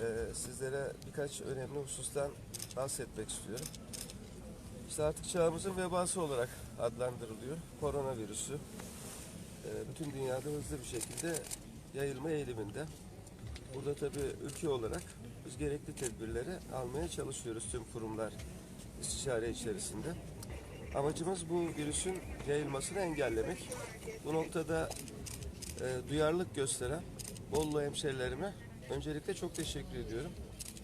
Ee, sizlere birkaç önemli husustan bahsetmek istiyorum. İşte artık çağımızın vebası olarak adlandırılıyor. Koronavirüsü. Ee, bütün dünyada hızlı bir şekilde yayılma eğiliminde. Burada tabii ülke olarak biz gerekli tedbirleri almaya çalışıyoruz tüm kurumlar istişare içerisinde. Amacımız bu virüsün yayılmasını engellemek. Bu noktada e, duyarlılık gösteren Bollu hemşerilerime öncelikle çok teşekkür ediyorum.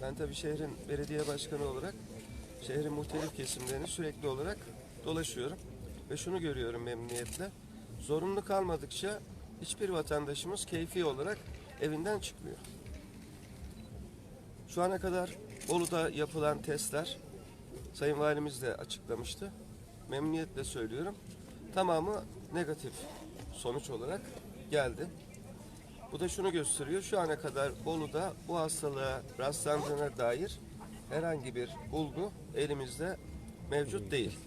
Ben tabii şehrin belediye başkanı olarak şehrin muhtelif kesimlerini sürekli olarak dolaşıyorum. Ve şunu görüyorum memnuniyetle. Zorunlu kalmadıkça hiçbir vatandaşımız keyfi olarak evinden çıkmıyor. Şu ana kadar Bolu'da yapılan testler Sayın Valimiz de açıklamıştı. Memnuniyetle söylüyorum. Tamamı negatif sonuç olarak geldi. Bu da şunu gösteriyor. Şu ana kadar Bolu'da bu hastalığa rastlandığına dair herhangi bir bulgu elimizde mevcut değil.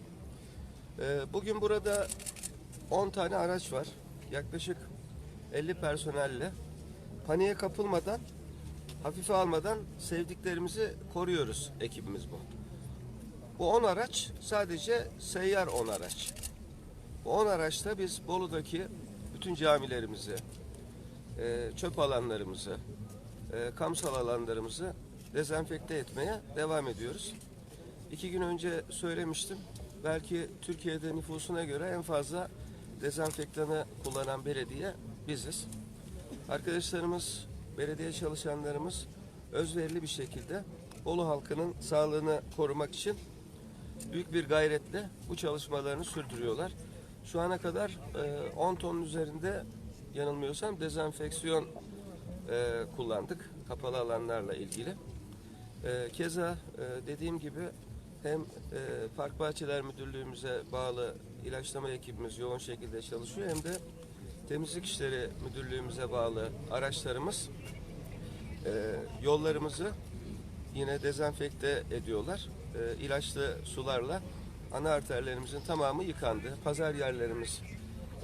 Ee, Bugün burada 10 tane araç var. Yaklaşık 50 personelle paniğe kapılmadan, hafife almadan sevdiklerimizi koruyoruz ekibimiz bu. Bu 10 araç sadece seyyar 10 araç. Bu 10 araçta biz Bolu'daki bütün camilerimizi, e, çöp alanlarımızı, e, kamusal alanlarımızı dezenfekte etmeye devam ediyoruz. İki gün önce söylemiştim. Belki Türkiye'de nüfusuna göre en fazla dezenfektanı kullanan belediye biziz. Arkadaşlarımız, belediye çalışanlarımız özverili bir şekilde Bolu halkının sağlığını korumak için büyük bir gayretle bu çalışmalarını sürdürüyorlar. Şu ana kadar e, 10 tonun üzerinde yanılmıyorsam dezenfeksiyon e, kullandık kapalı alanlarla ilgili. E, keza e, dediğim gibi hem e, Park Bahçeler Müdürlüğümüze bağlı ilaçlama ekibimiz yoğun şekilde çalışıyor hem de Temizlik İşleri Müdürlüğümüze bağlı araçlarımız e, yollarımızı yine dezenfekte ediyorlar. E, ilaçlı sularla ana arterlerimizin tamamı yıkandı. Pazar yerlerimiz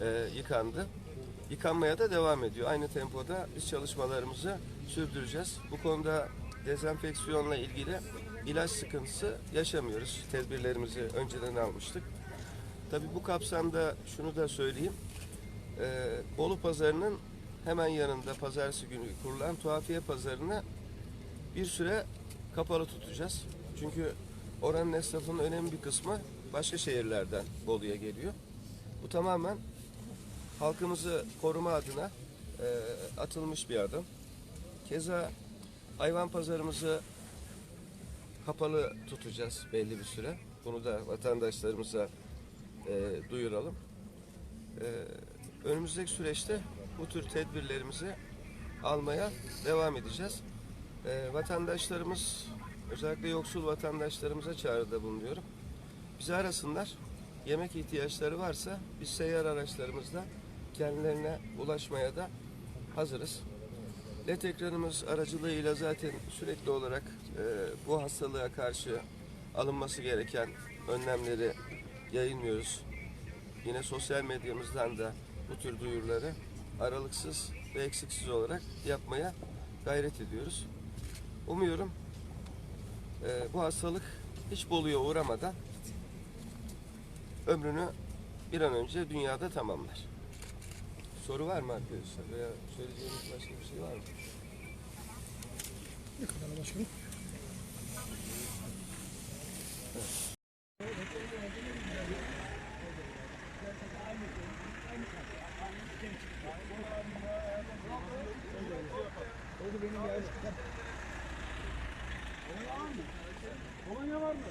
e, yıkandı. Yıkanmaya da devam ediyor. Aynı tempoda biz çalışmalarımızı sürdüreceğiz. Bu konuda dezenfeksiyonla ilgili ilaç sıkıntısı yaşamıyoruz. Tedbirlerimizi önceden almıştık. Tabii bu kapsamda şunu da söyleyeyim. Ee, Bolu Pazarı'nın hemen yanında pazartesi günü kurulan tuhafiye pazarını bir süre kapalı tutacağız. Çünkü oranın esnafının önemli bir kısmı başka şehirlerden Bolu'ya geliyor. Bu tamamen halkımızı koruma adına e, atılmış bir adım. Keza hayvan pazarımızı kapalı tutacağız belli bir süre. Bunu da vatandaşlarımıza e, duyuralım. E, önümüzdeki süreçte bu tür tedbirlerimizi almaya devam edeceğiz. E, vatandaşlarımız, özellikle yoksul vatandaşlarımıza çağrıda bulunuyorum. Bizi arasınlar. Yemek ihtiyaçları varsa biz seyyar araçlarımızla kendilerine ulaşmaya da hazırız. LED ekranımız aracılığıyla zaten sürekli olarak e, bu hastalığa karşı alınması gereken önlemleri yayınlıyoruz. Yine sosyal medyamızdan da bu tür duyuruları aralıksız ve eksiksiz olarak yapmaya gayret ediyoruz. Umuyorum e, bu hastalık hiç Bolu'ya uğramadan ömrünü bir an önce dünyada tamamlar. Soru var mı arkadaşlar veya söyleyeceğiniz başka bir şey var mı? Ne kadar başkanım? Kolonya var mı?